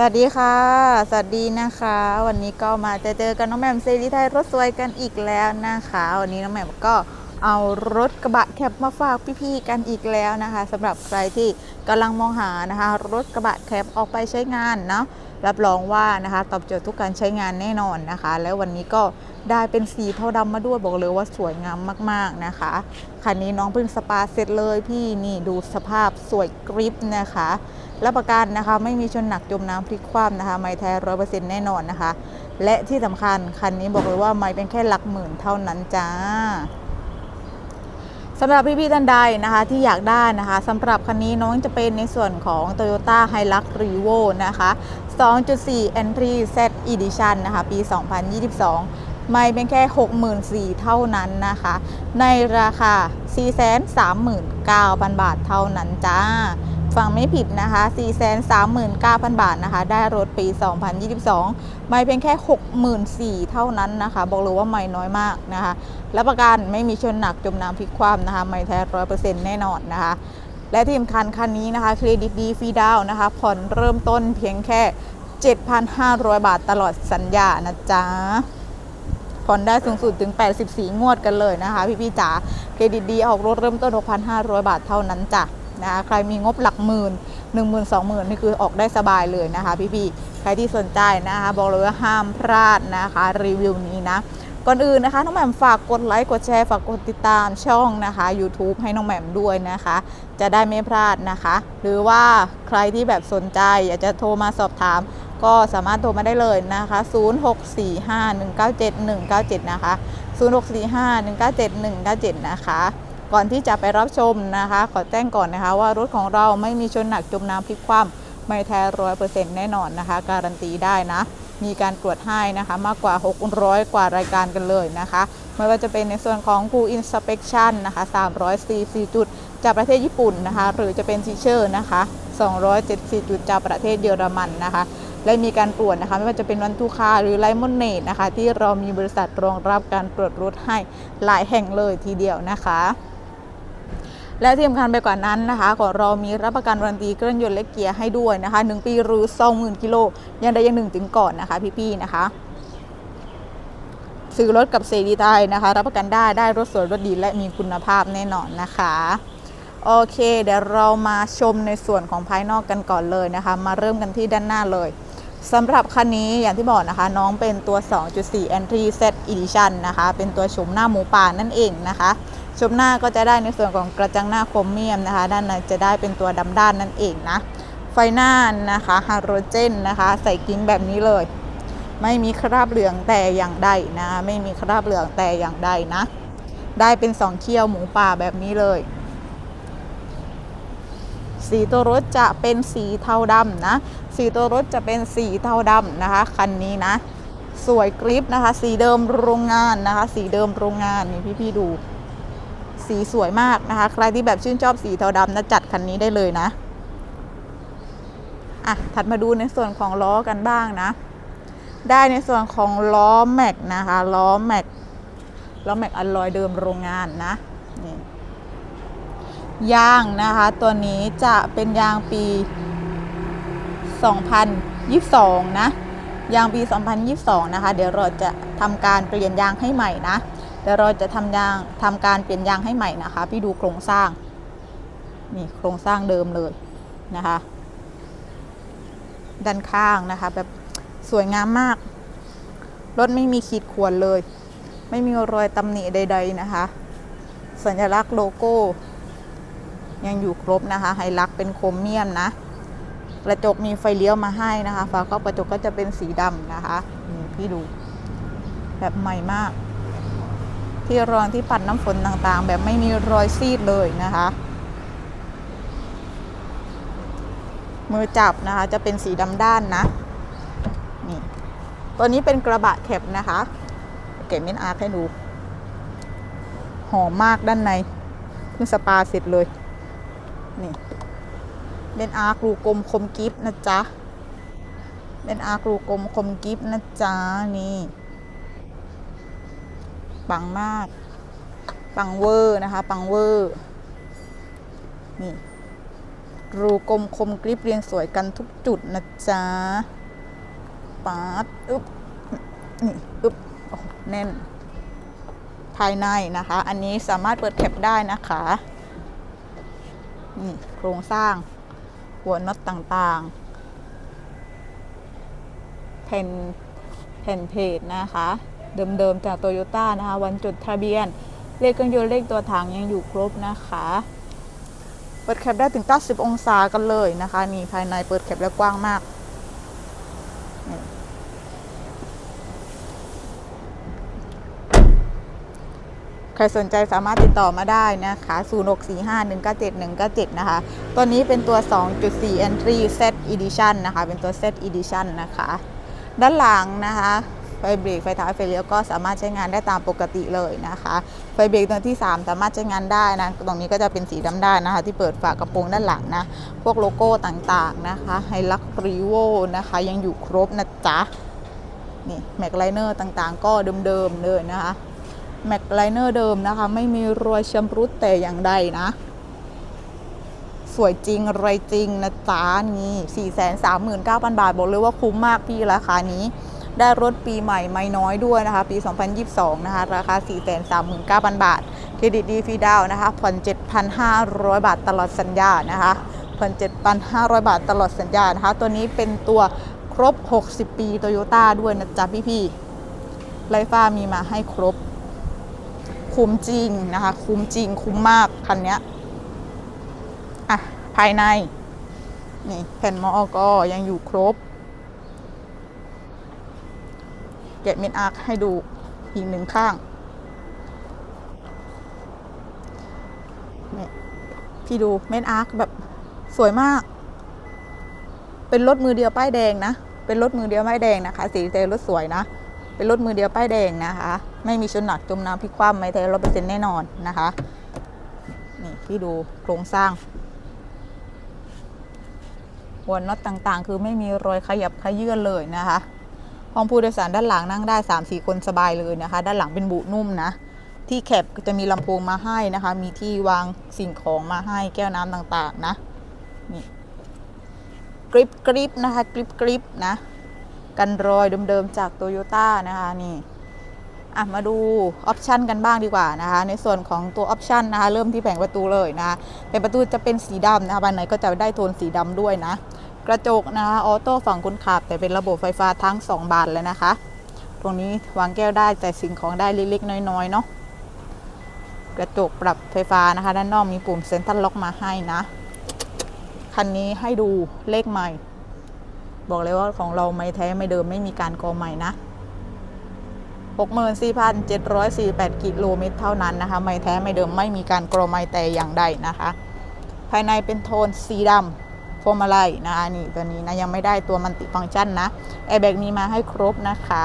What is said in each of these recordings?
สวัสดีค่ะ สวัสดีนะคะ วันนี้ก็มาจะเจอกันน้องแหม่มเซรีไทยรถสวยกันอีกแล้วนะคะ วันนี้น้องแหม่มก็เอารถกระบะแคปมาฝากพี่ๆกันอีกแล้วนะคะสำหรับใครที่กำลังมองหานะคะ รถกระบะแคปออกไปใช้งานเนาะรับรองว่านะคะ ตอบโจทย์ทุกการใช้งานแน่นอนนะคะ แล้ววันนี้ก็ ได้เป็นสีเทาดำมาด้วยบอกเลยว่าสวยงามมากๆนะคะ คันนี้น้องเพิ่งสปาเสร็จเลยพี่นี่ดูสภาพสวยกริปนะคะรับประกันนะคะไม่มีชนหนักจมน้ำพลิกคว่ำนะคะ ไม่แท้ร้อยเปอร์เซ็นต์แน่นอนนะคะ และที่สำคัญคันนี้บอกเลยว่าไม่เป็นแค่หลักหมื่นเท่านั้นจ้าสำหรับพี่ๆท่านใดนะคะที่อยากได้นะคะสำหรับคันนี้น้องจะเป็นในส่วนของ Toyota Hilux Revo นะคะ 2.4 Entry Z Edition นะคะ ปี 2022 ไม่เป็นแค่ 64,000เท่านั้นนะคะ ในราคา 439,000 บาทเท่านั้นจ้าฟังไม่ผิดนะคะ 439,000 บาทนะคะ ได้รถปี 2022 ไม่เพียงแค่ 64,000 เท่านั้นนะคะ บอกเลยว่าไม่น้อยมากนะคะ รับประกันไม่มีชนหนักจมน้ำพลิกคว่ำนะคะ ไม่แท้ร้อยเปอร์เซ็นต์แน่นอนนะคะ และที่สำคัญคันนี้นะคะ เครดิตดีฟรีดาวน์นะคะ ผ่อนเริ่มต้นเพียงแค่ 7,500 บาทตลอดสัญญานะจ๊ะ ผ่อนได้สูงสุดถึง 84 งวดกันเลยนะคะ พี่ๆจ๋าเครดิตดีออกรถเริ่มต้น 6,500 บาทเท่านั้นจ้ะนะคะใครมีงบหลักหมื่น1 0 0 0 0 2 0 0 0นี่คือออกได้สบายเลยนะคะ พี่ๆใครที่สนใจนะคะ บอกเลยว่าห้ามพลาดนะคะ รีวิวนี้นะก่อนอื่นนะคะน้องแหม่มฝากกดไลค์กดแชร์ฝากกดติดตามช่องนะคะ YouTube ให้น้องแหม่มด้วยนะคะ จะได้ไม่พลาดนะคะ หรือว่าใครที่แบบสนใจอยากจะโทรมาสอบถาม ก็สามารถโทรมาได้เลยนะคะ 0645197197 นะคะ 0645197197 นะคะ ก่อนที่จะไปรับชมนะคะ ขอแจ้งก่อนนะคะ ว่ารถของเราไม่มีชนหนักจมน้ำพลิกคว่ำไม่แท้ร้อยเปอร์เซ็นต์แน่นอนนะคะ การันตีได้นะ มีการตรวจให้นะคะ มากกว่า 600 กว่ารายการกันเลยนะคะ ไม่ว่าจะเป็นในส่วนของ Full Inspection นะคะ344จุดจากประเทศญี่ปุ่นนะคะ หรือจะเป็นซีเชอร์นะคะ274จุดจากประเทศเยอรมันนะคะ และมีการตรวจนะคะ ไม่ว่าจะเป็นวันทุคาหรือไลมอนเนตนะคะ ที่เรามีบริษัทรองรับการตรวจรถให้หลายแห่งเลยทีเดียวนะคะและที่สำคัญไปกว่านั้นนะคะของเรามีรับประกันวารันตีเครื่องยนต์และเกียร์ให้ด้วยนะคะ 1 ปีหรือ 20,000 กิโลยังได้ยังหนึ่งถึงก่อนนะคะ พี่ๆนะคะซื้อรถกับเซรีไทยนะคะ รับประกันได้ได้รถสวยรถดีและมีคุณภาพแน่นอนนะคะ โอเค เดี๋ยวเรามาชมในส่วนของภายนอกกันก่อนเลยนะคะ มาเริ่มกันที่ด้านหน้าเลยสำหรับคันนี้อย่างที่บอกนะคะ น้องเป็นตัว 2.4 Entry Set Edition นะคะ เป็นตัวชมหน้าหมูป่านั่นเองนะคะชมหน้าก็จะได้ในส่วนของกระจังหน้าโครเมียมนะคะ ด้านในจะได้เป็นตัวดำด้านนั่นเองนะ ไฟหน้านะคะฮาโลเจนนะคะ ใส่กิ้งแบบนี้เลย ไม่มีคราบเหลืองแต่อย่างใดนะ ไม่มีคราบเหลืองแต่อย่างใดนะ ได้เป็นสองเขี้ยวหมูป่าแบบนี้เลย สีตัวรถจะเป็นสีเทาดำนะ สีตัวรถจะเป็นสีเทาดำนะคะ คันนี้นะ สวยกริปนะคะ สีเดิมโรงงานนะคะ สีเดิมโรงงานนี่พี่ๆดู สีสวยมากนะคะ ใครที่แบบชื่นชอบสีเทาดำนะจัดคันนี้ได้เลยนะอะถัดมาดูในส่วนของล้อกันบ้างนะ ได้ในส่วนของล้อแม็กนะคะล้อแม็กล้อแม็กอลลอยเดิมโรงงานนะ ยางนะคะ ตัวนี้จะเป็นยางปี 2022 นะ ยางปี 2022 นะคะ เดี๋ยวเราจะทำการเปลี่ยนยางให้ใหม่นะ เดี๋ยวเราจะทำยางทำการเปลี่ยนยางให้ใหม่นะคะ พี่ดูโครงสร้าง นี่โครงสร้างเดิมเลยนะคะ ด้านข้างนะคะ แบบสวยงามมาก รถไม่มีขีดข่วนเลย ไม่มีรอยตำหนิใด ๆ นะคะ สัญลักษณ์โลโก้ ยังอยู่ครบนะคะไฮลักเป็นโครเมียมนะ กระจกมีไฟเลี้ยวมาให้นะคะฝาครอบกระจกก็จะเป็นสีดำนะคะนี่พี่ดู แบบใหม่มาก ที่รองที่ปัดน้ำฝนต่างๆ แบบไม่มีรอยซีดเลยนะคะมือจับนะคะ จะเป็นสีดำด้านนะ นี่ตัวนี้เป็นกระบะแคบนะคะ เก็บเมนอาร์ให้ดู หอมมากด้านในเพิ่งสปาเสร็จเลย นี่เป็นอาร์กรูกลมคมกิฟนะจ๊ะเป็นอาร์กรูกลมคมกิฟนะจ๊ะนี่ปังมาก ปังเวอร์นะคะ ปังเวอร์นี่รูกลมคมกริบเรียงสวยกันทุกจุดนะจ๊ะปาดอึบนี่อึบโอ้แน่น ภายในนะคะ อันนี้สามารถเปิดแคปได้นะคะ นี่โครงสร้าง หัวน็อตต่างๆ แผ่นแผ่นเพจนะคะ เดิมๆจากโตโยต้านะคะ วันจดทะเบียน เลขเครื่องยนต์เลขตัวถังยังอยู่ครบนะคะเปิดแคปได้ถึง 90 องศากันเลยนะคะ นี่ภายในเปิดแคปแล้วกว้างมาก ใครสนใจสามารถติดต่อมาได้นะคะ0645197197 นะคะ ตัวนี้เป็นตัว 2.4 Entry Set Edition นะคะ เป็นตัว Set Edition นะคะ ด้านหลังนะคะไฟเบรกไฟท้ายไฟเลี้ยวก็สามารถใช้งานได้ตามปกติเลยนะคะ ไฟเบรกตัวที่ 3 สามารถใช้งานได้นะ ตรงนี้ก็จะเป็นสีดำได้นะคะ ที่เปิดฝากระโปรงด้านหลังนะ พวกโลโก้ต่างๆนะคะไฮลักรีโวนะคะ ยังอยู่ครบนะจ๊ะ นี่แม็กไลเนอร์ต่างๆ ก็เดิมๆเลยนะคะ แม็กไลเนอร์เดิมนะคะ ไม่มีรอยชำรุดแต่อย่างใดนะ สวยจริงไรจริงนะจ๊ะนี่ 439,000 บาท บอกเลยว่าคุ้มมากพี่ราคานี้ ได้รถปีใหม่ไม่น้อยด้วยนะคะ ปี 2022 นะคะ ราคา 439,000 บาท เครดิตดีฟรีดาวน์นะคะผ่อน 7,500 บาทตลอดสัญญานะคะผ่อน7,500 บาทตลอดสัญญานะคะ ตัวนี้เป็นตัวครบ 60 ปีโตโยต้าด้วยนะจ๊ะพี่ๆไลฟ้ามีมาให้ครบ คุ้มจริงนะคะ คุ้มจริง คุ้มมากคันนี้อะ ภายใน นี่แผ่นมอก็ยังอยู่ครบแกะเม็ดอาร์คให้ดูอีกหนึ่งข้างเนี่ยพี่ดูเม็ดอาร์คแบบสวยมาก เป็นรถมือเดียวป้ายแดงนะ เป็นรถมือเดียวป้ายแดงนะคะ สีเทรถสวยนะ เป็นรถมือเดียวป้ายแดงนะคะ ไม่มีชนหนักจมน้ำพลิกคว่ำไม่แท้ร้อยเปอร์เซ็นต์แน่นอนนะคะนี่พี่ดูโครงสร้างหัวน็อตต่างๆ คือไม่มีรอยขยับขยื่นเลยนะคะห้องผู้โดยสารด้านหลังนั่งได้ 3-4 คนสบายเลยนะคะ ด้านหลังเป็นบุนุ่มนะ ที่แคปจะมีลำโพงมาให้นะคะ มีที่วางสิ่งของมาให้แก้วน้ำต่างๆนะนี่กริปกริปนะคะกริปกริปนะ กันรอยเดิมๆจากโตโยต้านะคะนี่อะมาดูออปชันกันบ้างดีกว่านะคะในส่วนของตัวออปชันนะคะเริ่มที่แผงประตูเลยนะคะแผงประตูจะเป็นสีดำนะคะบานไหนก็จะได้โทนสีดำด้วยนะ กระจกนะคะออโต้ฝั่งคนขับ แต่เป็นระบบไฟฟ้าทั้ง 2 บานเลยนะคะ ตรงนี้วางแก้วได้แต่สิ่งของได้เล็กๆ น้อยๆเนาะกระจกปรับไฟฟ้านะคะ ด้านนอกมีปุ่มเซ็นทรัลล็อกมาให้นะ คันนี้ให้ดูเลขใหม่ บอกเลยว่าของเราไม่แท้ไม่เดิมไม่มีการกอใหม่นะ64,748 กิโลเมตรเท่านั้นนะคะ ไม่แท้ไม่เดิมไม่มีการกรอไม่แต่อย่างใดนะคะ ภายในเป็นโทนสีดำโฟมอะไรนะคะนี่ตัวนี้นะ ยังไม่ได้ตัวมันติฟังก์ชันนะแอร์แบ็กมีมาให้ครบนะคะ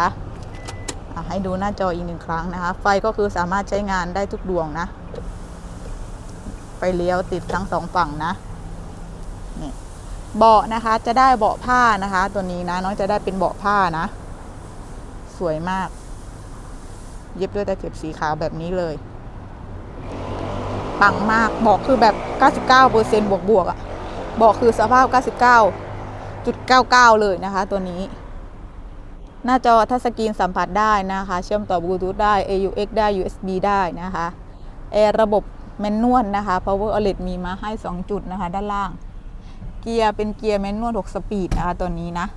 ให้ดูหน้าจออีกหนึ่งครั้งนะคะ ไฟก็คือสามารถใช้งานได้ทุกดวงนะไฟเลี้ยวติดทั้งสองฝั่งนะ นี่ เบาะนะคะจะได้เบาะผ้านะคะ ตัวนี้นะน้องจะได้เป็นเบาะผ้านะ สวยมาก เย็บด้วยตะเข็บสีขาวแบบนี้เลย ปังมากบอกคือแบบ 99%บวกบวกอะบอกคือสภาพ 99.99 เลยนะคะ ตัวนี้ หน้าจอทัชสกรีนสัมผัสได้นะคะ เชื่อมต่อบลูทูธได้ AUX ได้ USB ได้นะคะแอร์ระบบแมนนวลนะคะ Power OLED มีมาให้ 2 จุดนะคะ ด้านล่าง เกียร์เป็นเกียร์แมนนวล6สปีดนะคะตัวนี้นะ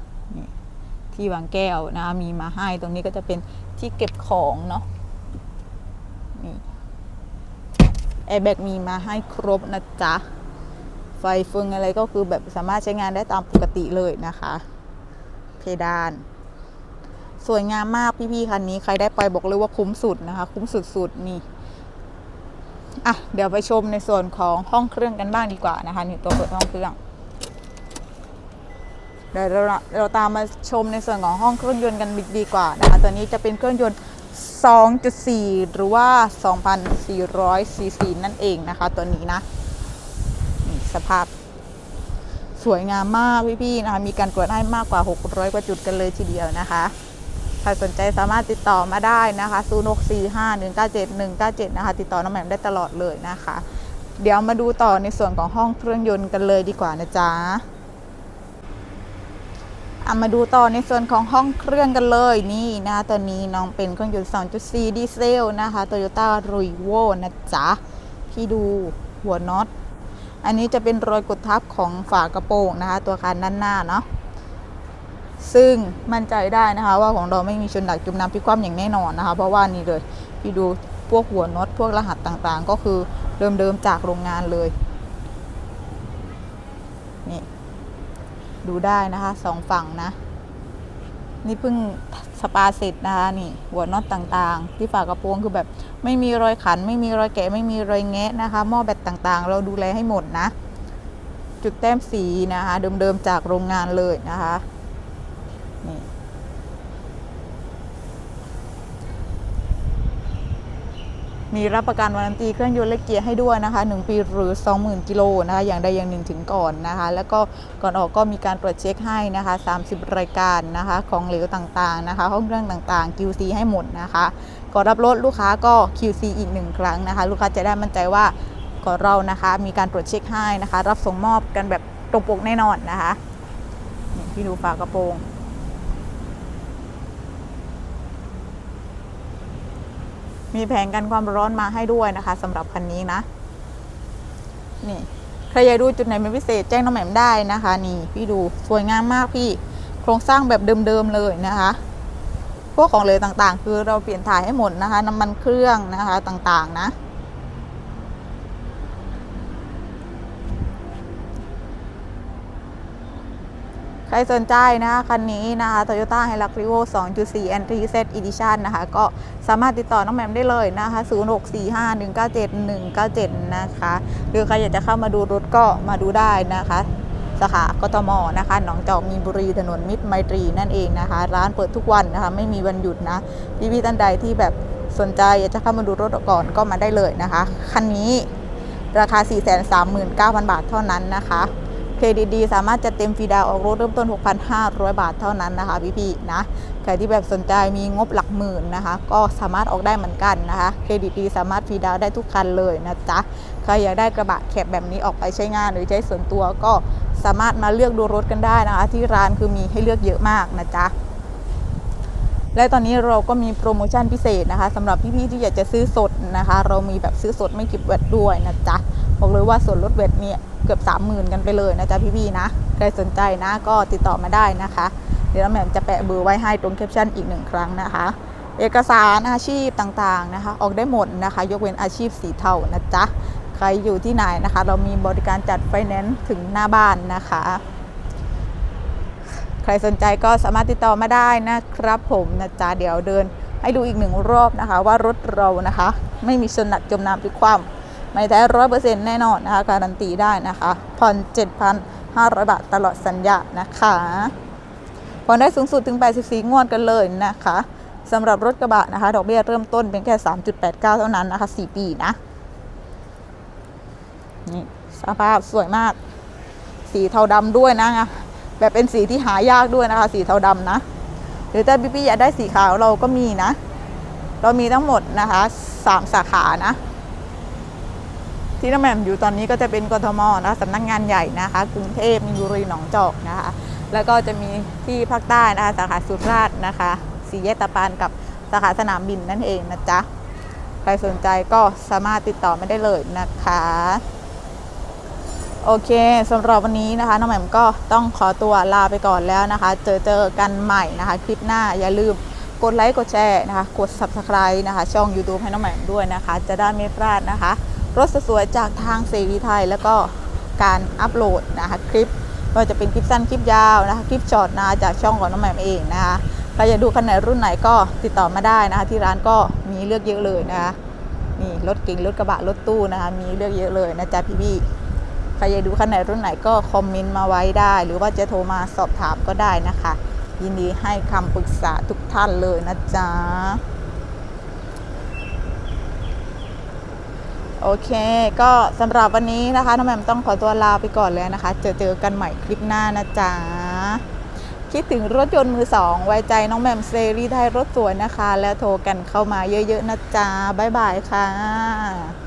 ที่วางแก้วนะคะมีมาให้ตรงนี้ก็จะเป็นที่เก็บของเนาะนี่แอร์แบ็กมีมาให้ครบนะจ๊ะ ไฟเฟืองอะไรก็คือแบบสามารถใช้งานได้ตามปกติเลยนะคะ เพดาน สวยงามมากพี่ๆคันนี้ใครได้ไปบอกเลยว่าคุ้มสุดนะคะ คุ้มสุดๆนี่อะเดี๋ยวไปชมในส่วนของห้องเครื่องกันบ้างดีกว่านะคะนี่ตัวเปิดห้องเครื่อง เดี๋ยวเราเราตามมาชมในส่วนของห้องเครื่องยนต์กันดีกว่านะคะตัวนี้จะเป็นเครื่องยนต์ 2.4 หรือว่า 2,400 ซีซีนั่นเองนะคะ ตัวนี้นะนี่สภาพสวยงามมากพี่ๆนะคะมีการตรวจให้มากกว่า 600 กว่าจุดกันเลยทีเดียวนะคะใครสนใจสามารถติดต่อมาได้นะคะ0645 197 197 นะคะ ติดต่อน้องแหม่มได้ตลอดเลยนะคะ เดี๋ยวมาดูต่อในส่วนของห้องเครื่องยนต์กันเลยดีกว่านะจ๊ะ อะมาดูต่อในส่วนของห้องเครื่องกันเลยนี่นะตัวนี้น้องเป็นเครื่องยนต์ 2.4 ดีเซลนะคะ Toyota r u i v o นะจ๊ะที่ดูหัวน็อต อันนี้จะเป็นรอยกดทับของฝากระโปรงนะคะ ตัวคันด้านหน้าเนาะซึ่งมั่นใจได้นะคะ ว่าของเราไม่มีชนดักจุ่มน้ำพลิกคว่ำอย่างแน่นอนนะคะ เพราะว่านี่เลยพี่ดูพวกหัวน็อตพวกรหัสต่างๆ ก็คือเดิมๆจากโรงงานเลยนี่ ดูได้นะคะสองฝั่งนะ นี่เพิ่งสปาเสร็จนะคะนี่หัวน็อตต่างๆ ที่ฝากระโปรงคือแบบไม่มีรอยขัน ไม่มีรอยแกะไม่มีรอยแงะนะคะหม้อแบตต่างๆ เราดูแลให้หมดนะ จุดแต้มสีนะคะเดิมๆจากโรงงานเลยนะคะนี่ มีรับประกันวารันตีเครื่องยนต์และเกียร์ให้ด้วยนะคะ 1 ปีหรือ 20,000 กิโลนะคะ อย่างใดอย่างหนึ่งถึงก่อนนะคะ แล้วก็ก่อนออกก็มีการตรวจเช็คให้นะคะ 30 รายการนะคะ ของเหลวต่างๆนะคะ ห้องเครื่องต่างๆ QC ให้หมดนะคะก่อนรับรถลูกค้าก็ QC อีกหนึ่งครั้งนะคะ ลูกค้าจะได้มั่นใจว่าก่อนเรานะคะ มีการตรวจเช็คให้นะคะ รับส่งมอบกันแบบตรงปกแน่นอนนะคะนี่พี่ดูฝากระโปรง มีแผงกันความร้อนมาให้ด้วยนะคะสำหรับคันนี้นะ นี่ใครอยากดูจุดไหนเป็นพิเศษแจ้งน้องแหม่มได้นะคะ นี่พี่ดูสวยงามมากพี่ โครงสร้างแบบเดิมๆเลยนะคะ พวกของเหลวต่างๆ คือเราเปลี่ยนถ่ายให้หมดนะคะ น้ำมันเครื่องนะคะต่างๆ นะ ใครสนใจนะคะคันนี้นะคะ Toyota Hilux Revo 2.4 Entry Set Edition นะคะ ก็สามารถติดต่อน้องแหมมได้เลยนะคะ 0645197197 นะคะ หรือใครอยากจะเข้ามาดูรถก็มาดูได้นะคะสาขากทมนะคะหนองจอกมีนบุรีถนนมิตรไมตรีนั่นเองนะคะ ร้านเปิดทุกวันนะคะ ไม่มีวันหยุดนะพี่ๆท่านใดที่แบบสนใจอยากจะเข้ามาดูรถก่อนก็มาได้เลยนะคะ คันนี้ราคา 439,000 บาทเท่านั้นนะคะ เครดิตดีสามารถจัดเต็มฟรีดาวออกรถเริ่มต้น 6,500 บาทเท่านั้นนะคะพี่ๆนะใครที่แบบสนใจมีงบหลักหมื่นนะคะ ก็สามารถออกได้เหมือนกันนะคะเครดิตดีสามารถฟรีดาวได้ทุกคันเลยนะจ๊ะใครอยากได้กระบะแคบแบบนี้ออกไปใช้งานหรือใช้ส่วนตัวก็สามารถมาเลือกดูรถกันได้นะคะ ที่ร้านคือมีให้เลือกเยอะมากนะจ๊ะและตอนนี้เราก็มีโปรโมชั่นพิเศษนะคะสำหรับพี่ๆที่อยากจะซื้อสดนะคะ เรามีแบบซื้อสดไม่คิดแวดด้วยนะจ๊ะ บอกเลยว่าส่วนลดเวทเนี่ยเกือบ 30,000 กันไปเลยนะจ๊ะพี่ๆนะ ใครสนใจนะก็ติดต่อมาได้นะคะ เดี๋ยวน้องแหม่มจะแปะเบอร์ไว้ให้ตรงแคปชั่นอีกหนึ่งครั้งนะคะ เอกสารอาชีพต่างๆนะคะ ออกได้หมดนะคะ ยกเว้นอาชีพสีเทานะจ๊ะใครอยู่ที่ไหนนะคะ เรามีบริการจัดไฟแนนซ์ถึงหน้าบ้านนะคะ ใครสนใจก็สามารถติดต่อมาได้นะครับผมนะจ๊ะเดี๋ยวเดินให้ดูอีกหนึ่งรอบนะคะ ว่ารถเรานะคะ ไม่มีชนหนักจมน้ำพลิกคว่ำ ไม่แท้ร้อยเปอร์เซ็นต์แน่นอนนะคะ การันตีได้นะคะผ่อน7,500บาทตลอดสัญญานะคะผ่อนได้สูงสุดถึง 84 งวดกันเลยนะคะสำหรับรถกระบะนะคะ ดอกเบี้ยเริ่มต้นเป็นแค่ 3.89 เท่านั้นนะคะ 4 ปีนะ นี่สภาพสวยมาก สีเทาดำด้วยนะแบบเป็นสีที่หายากด้วยนะคะ สีเทาดำนะ หรือถ้าพี่พี่อยากได้สีขาวเราก็มีนะ เรามีทั้งหมดนะคะสามสาขานะ ที่น้ำแหม่มอยู่ตอนนี้ก็จะเป็นกทมนะสำนักงานใหญ่นะคะ กรุงเทพมีนบุรีหนองจอกนะคะ แล้วก็จะมีที่ภาคใต้นะคะสาขาสุราษฎร์นะคะสีแยกตะปานกับสาขาสนามบินนั่นเองนะจ๊ะใครสนใจก็สามารถติดต่อมาได้เลยนะคะโอเคสำหรับวันนี้นะคะน้องแหม่มก็ต้องขอตัวลาไปก่อนแล้วนะคะ เจอเจอกันใหม่นะคะ คลิปหน้าอย่าลืมกดไลค์กดแชร์นะคะ กด subscribe นะคะ ช่อง YouTube ให้น้องแหม่มด้วยนะคะ จะได้ไม่พลาดนะคะ รถสวยๆจากทางเสรีไทย แล้วก็การอัปโหลดนะคะคลิปไม่ว่าจะเป็นคลิปสั้นคลิปยาวนะคะคลิปช็อตนะจากช่องของน้องแหม่มเองนะคะใครอยากดูคันไหนรุ่นไหนก็ติดต่อมาได้นะคะที่ร้านก็มีเลือกเยอะเลยนะคะนี่รถเก๋งรถกระบะรถตู้นะคะมีเลือกเยอะเลยนะจ๊ะพี่ๆใครอยากดูคันไหนรุ่นไหนก็คอมเมนต์มาไว้ได้ หรือว่าจะโทรมาสอบถามก็ได้นะคะ ยินดีให้คำปรึกษาทุกท่านเลยนะจ๊ะ โอเค ก็สำหรับวันนี้นะคะน้องแหม่มต้องขอตัวลาไปก่อนเลยนะคะ เจอเจอกันใหม่คลิปหน้านะจ๊ะ คิดถึงรถยนต์มือสองไว้ใจน้องแหม่มเซรีไทยรถสวยนะคะ แล้วโทรกันเข้ามาเยอะๆนะจ๊ะบ๊ายบายค่ะ